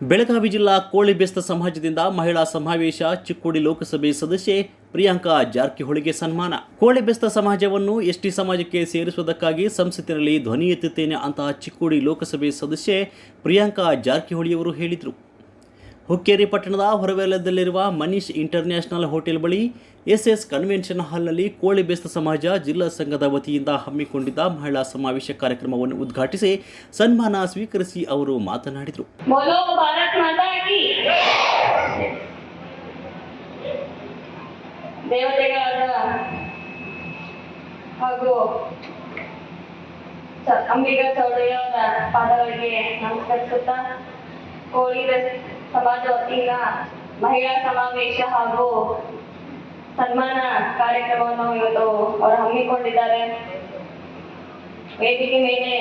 ಬೆಳಗಾವಿ ಜಿಲ್ಲಾ ಕೋಳಿ ಬೆಸ್ತ ಸಮಾಜದಿಂದ ಮಹಿಳಾ ಸಮಾವೇಶ ಚಿಕ್ಕೋಡಿ ಲೋಕಸಭೆ ಸದಸ್ಯೆ ಪ್ರಿಯಾಂಕಾ ಜಾರಕಿಹೊಳಿಗೆ ಸನ್ಮಾನ. ಕೋಳಿ ಬೆಸ್ತ ಸಮಾಜವನ್ನು ಎಸ್ಟಿ ಸಮಾಜಕ್ಕೆ ಸೇರಿಸುವುದಕ್ಕಾಗಿ ಸಂಸತ್ತಿನಲ್ಲಿ ಧ್ವನಿ ಎತ್ತುತ್ತೇನೆ ಅಂತಹ ಚಿಕ್ಕೋಡಿ ಲೋಕಸಭೆ ಸದಸ್ಯೆ ಪ್ರಿಯಾಂಕಾ ಜಾರಕಿಹೊಳಿಯವರು ಹೇಳಿದರು. ಹುಕ್ಕೇರಿ ಪಟ್ಟಣದ ಹೊರವಲಯದಲ್ಲಿರುವ ಮನೀಶ್ ಇಂಟರ್ನ್ಯಾಷನಲ್ ಹೋಟೆಲ್ ಬಳಿ ಎಸ್ಎಸ್ ಕನ್ವೆನ್ಷನ್ ಹಾಲ್ನಲ್ಲಿ ಕೋಳಿ ಬೇಸ್ತ ಸಮಾಜ ಜಿಲ್ಲಾ ಸಂಘದ ವತಿಯಿಂದ ಹಮ್ಮಿಕೊಂಡಿದ್ದ ಮಹಿಳಾ ಸಮಾವೇಶ ಕಾರ್ಯಕ್ರಮವನ್ನು ಉದ್ಘಾಟಿಸಿ ಸನ್ಮಾನ ಸ್ವೀಕರಿಸಿ ಅವರು ಮಾತನಾಡಿದರು. ಹಾಗೂ ಅಂಬಿಕಾ ಚೌಡಯ್ಯವರ ಪಾದಗಳಿಗೆ ನಮಸ್ಕರಿಸುತ್ತಾ ಕೋಳಿ ಸಮಾಜ ವತಿಯಿಂದ ಮಹಿಳಾ ಸಮಾವೇಶ ಹಾಗೂ ಸನ್ಮಾನ ಕಾರ್ಯಕ್ರಮವನ್ನು ಇವತ್ತು ಅವರು ಹಮ್ಮಿಕೊಂಡಿದ್ದಾರೆ. ವೇದಿಕೆ ಮೇಲೆ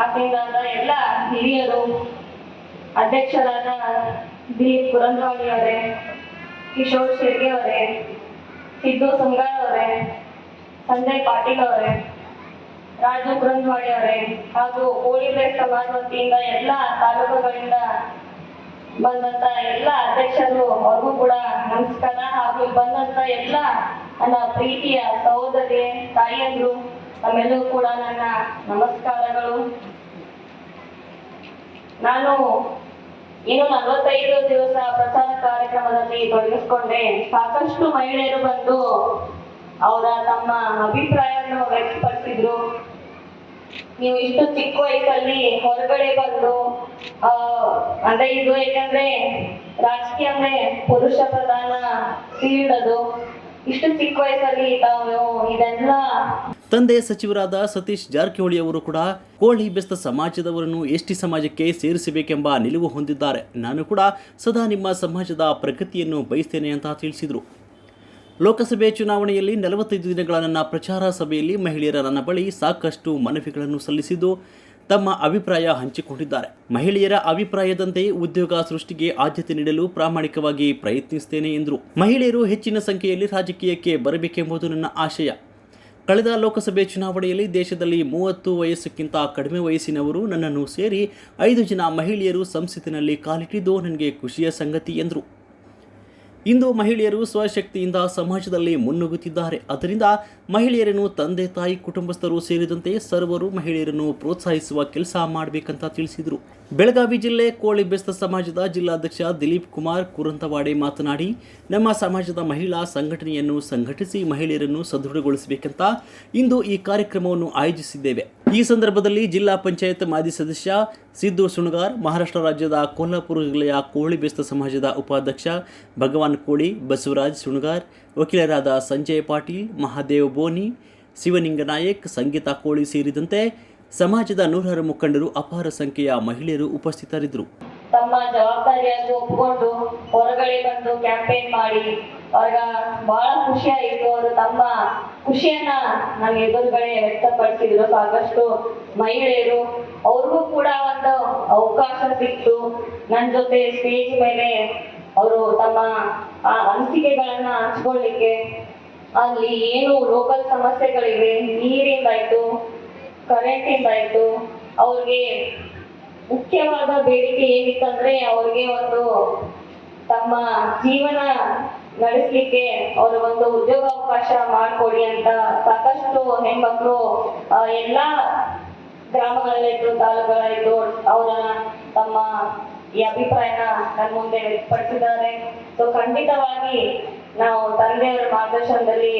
ಆಸೀನರಾದ ಎಲ್ಲ ಹಿರಿಯರು ಅಧ್ಯಕ್ಷರಾದ ದಿಲೀಪ್ ಪುರಂದ್ರವಾಣಿ ಅವರೇ, ಕಿಶೋರ್ ಶಿರ್ಗೆ ಅವರೇ, ಸಿದ್ದು ಸುಂಗಾರ್ ಅವರೇ, ಸಂಜಯ್ ಪಾಟೀಲ್ ಅವರೇ, ರಾಜು ಪುರಂದ್ರವಾಣಿ ಅವರೇ ಹಾಗೂ ಕೋಳಿ ಪ್ರೆಸ್ ಸಮಾಜ ವತಿಯಿಂದ ಎಲ್ಲ ತಾಲೂಕುಗಳಿಂದ ಬಂದಂತ ಎಲ್ಲ ಅಧ್ಯಕ್ಷರು, ಅವ್ರಿಗೂ ಕೂಡ ನಮಸ್ಕಾರ ಹಾಗೂ ಬಂದಂತ ಎಲ್ಲ ನನ್ನ ಪ್ರೀತಿಯ ಸಹೋದರಿ, ತಾಯಿಯಂದ್ರು ತಮ್ಮೆಲ್ಲರೂ ಕೂಡ ನನ್ನ ನಮಸ್ಕಾರಗಳು. ನಾನು ಇನ್ನು ನಲವತ್ತೈದು ದಿವಸ ಪ್ರಚಾರ ಕಾರ್ಯಕ್ರಮದಲ್ಲಿ ತೊಡಗಿಸ್ಕೊಂಡೆ. ಸಾಕಷ್ಟು ಮಹಿಳೆಯರು ಬಂದು ಅವರ ತಮ್ಮ ಅಭಿಪ್ರಾಯವನ್ನು ವ್ಯಕ್ತಪಡಿಸಿದ್ರು. ನೀವು ಇಷ್ಟು ಚಿಕ್ಕ ವಯಸ್ಸಲ್ಲಿ ಹೊರಗಡೆ ಬಂದು ಅಂದ್ರೆ ಇದು ಯಾಕಂದ್ರೆ ರಾಜಕೀಯ ಅಂದ್ರೆ ಪುರುಷ ಪ್ರಧಾನ ಫೀಲ್ಡ್ ಅದು ಇಷ್ಟು ಚಿಕ್ಕ ವಯಸ್ಸಲ್ಲಿ ತಾವು ಇದೆಲ್ಲ ತಂದೆ ಸಚಿವರಾದ ಸತೀಶ್ ಜಾರಕಿಹೊಳಿ ಅವರು ಕೂಡ ಕೋಳಿ ಬೆಸ್ತ ಸಮಾಜದವರನ್ನು ಎಸ್ಟಿ ಸಮಾಜಕ್ಕೆ ಸೇರಿಸಬೇಕೆಂಬ ನಿಲುವು ಹೊಂದಿದ್ದಾರೆ. ನಾನು ಕೂಡ ಸದಾ ನಿಮ್ಮ ಸಮಾಜದ ಪ್ರಗತಿಯನ್ನು ಬಯಸ್ತೇನೆ ಅಂತ ತಿಳಿಸಿದರು. ಲೋಕಸಭೆ ಚುನಾವಣೆಯಲ್ಲಿ ನಲವತ್ತೈದು ದಿನಗಳ ನನ್ನ ಪ್ರಚಾರ ಸಭೆಯಲ್ಲಿ ಮಹಿಳೆಯರ ನನ್ನ ಬಳಿ ಸಾಕಷ್ಟು ಮನವಿಗಳನ್ನು ಸಲ್ಲಿಸಿದ್ದು ತಮ್ಮ ಅಭಿಪ್ರಾಯ ಹಂಚಿಕೊಂಡಿದ್ದಾರೆ. ಮಹಿಳೆಯರ ಅಭಿಪ್ರಾಯದಂತೆ ಉದ್ಯೋಗ ಸೃಷ್ಟಿಗೆ ಆದ್ಯತೆ ನೀಡಲು ಪ್ರಾಮಾಣಿಕವಾಗಿ ಪ್ರಯತ್ನಿಸುತ್ತೇನೆ ಎಂದರು. ಮಹಿಳೆಯರು ಹೆಚ್ಚಿನ ಸಂಖ್ಯೆಯಲ್ಲಿ ರಾಜಕೀಯಕ್ಕೆ ಬರಬೇಕೆಂಬುದು ನನ್ನ ಆಶಯ. ಕಳೆದ ಲೋಕಸಭೆ ಚುನಾವಣೆಯಲ್ಲಿ ದೇಶದಲ್ಲಿ ಮೂವತ್ತು ವಯಸ್ಸಕ್ಕಿಂತ ಕಡಿಮೆ ವಯಸ್ಸಿನವರು ನನ್ನನ್ನು ಸೇರಿ ಐದು ಜನ ಮಹಿಳೆಯರು ಸಂಸತ್ತಿನಲ್ಲಿ ಕಾಲಿಟ್ಟಿದ್ದು ನನಗೆ ಖುಷಿಯ ಸಂಗತಿ ಎಂದರು. ಇಂದು ಮಹಿಳೆಯರು ಸ್ವಶಕ್ತಿಯಿಂದ ಸಮಾಜದಲ್ಲಿ ಮುನ್ನುಗ್ಗುತ್ತಿದ್ದಾರೆ. ಅದರಿಂದ ಮಹಿಳೆಯರನ್ನು ತಂದೆ ತಾಯಿ ಕುಟುಂಬಸ್ಥರು ಸೇರಿದಂತೆ ಸರ್ವರು ಮಹಿಳೆಯರನ್ನು ಪ್ರೋತ್ಸಾಹಿಸುವ ಕೆಲಸ ಮಾಡಬೇಕಂತ ತಿಳಿಸಿದರು. ಬೆಳಗಾವಿ ಜಿಲ್ಲೆ ಕೋಳಿ ಬೆಸ್ತ ಸಮಾಜದ ಜಿಲ್ಲಾಧ್ಯಕ್ಷ ದಿಲೀಪ್ ಕುಮಾರ್ ಕುರಂತವಾಡೆ ಮಾತನಾಡಿ, ನಮ್ಮ ಸಮಾಜದ ಮಹಿಳಾ ಸಂಘಟನೆಯನ್ನು ಸಂಘಟಿಸಿ ಮಹಿಳೆಯರನ್ನು ಸದೃಢಗೊಳಿಸಬೇಕಂತ ಇಂದು ಈ ಕಾರ್ಯಕ್ರಮವನ್ನು ಆಯೋಜಿಸಿದ್ದೇವೆ. ಈ ಸಂದರ್ಭದಲ್ಲಿ ಜಿಲ್ಲಾ ಪಂಚಾಯತ್ ಮಾಜಿ ಸದಸ್ಯ ಸಿದ್ದು ಸುಣಗಾರ್, ಮಹಾರಾಷ್ಟ್ರ ರಾಜ್ಯದ ಕೊಲ್ಹಾಪುರ ಜಿಲ್ಲೆಯ ಕೋಳಿ ಬೆಸ್ತ ಸಮಾಜದ ಉಪಾಧ್ಯಕ್ಷ ಭಗವಾನ್ ಕೋಳಿ, ಬಸವರಾಜ್ ಸುಣಗಾರ್, ವಕೀಲರಾದ ಸಂಜಯ್ ಪಾಟೀಲ್, ಮಹಾದೇವ್ ಬೋನಿ, ಶಿವಲಿಂಗ ನಾಯಕ್, ಸಂಗೀತಾ ಕೋಳಿ ಸೇರಿದಂತೆ ಸಮಾಜದ ನೂರಾರು ಮುಖಂಡರು ಅಪಾರ ಸಂಖ್ಯೆಯ ಮಹಿಳೆಯರು ಉಪಸ್ಥಿತರಿದ್ದರು. ತಮ್ಮ ಜವಾಬ್ದಾರಿಯನ್ನು ಒಪ್ಪಿಕೊಂಡು ಹೊರಗಡೆ ಬಂದು ಕ್ಯಾಂಪೇನ್ ಮಾಡಿ. ಅವ್ರಿಗ ಬಹಳ ಖುಷಿ ಆಯಿತು. ಅವರು ತಮ್ಮ ಖುಷಿಯನ್ನ ನಮ್ಮ ಎದುರುಗಡೆ ವ್ಯಕ್ತಪಡಿಸಿದ್ರು. ಸಾಕಷ್ಟು ಮಹಿಳೆಯರು, ಅವ್ರಿಗೂ ಕೂಡ ಒಂದು ಅವಕಾಶ ಸಿಕ್ತು. ನನ್ನ ಜೊತೆ ಸ್ಟೇಜ್ ಮೇಲೆ ಅವರು ತಮ್ಮ, ಆ ಅನಿಸಿಕೆಗಳನ್ನ ಹಂಚ್ಕೊಳ್ಳಿಕ್ಕೆ. ಅಲ್ಲಿ ಏನು ಲೋಕಲ್ ಸಮಸ್ಯೆಗಳಿವೆ ನೀರಿಂದಾಯ್ತು ಕರೆಂಟಿಂದಾಯ್ತು ಅವ್ರಿಗೆ ಮುಖ್ಯವಾದ ಬೇಡಿಕೆ ಏನಿತ್ತಂದ್ರೆ ಅವ್ರಿಗೆ ಒಂದು ತಮ್ಮ ಜೀವನ ನಡೆಸಲಿಕ್ಕೆ ಅವ್ರ ಒಂದು ಉದ್ಯೋಗಾವಕಾಶ ಮಾಡಿಕೊಡಿ ಅಂತ ಸಾಕಷ್ಟು ಹೆಣ್ಮಕ್ಳು ಎಲ್ಲ ಗ್ರಾಮಗಳಾಯ್ತು ತಾಲೂಕುಗಳಾಯ್ತು ಅವರ ತಮ್ಮ ಈ ಅಭಿಪ್ರಾಯನ ನನ್ನ ಮುಂದೆ ವ್ಯಕ್ತಪಡಿಸಿದ್ದಾರೆ. ಸೊ ಖಂಡಿತವಾಗಿ ನಾವು ತಂದೆಯವರ ಮಾರ್ಗದರ್ಶನದಲ್ಲಿ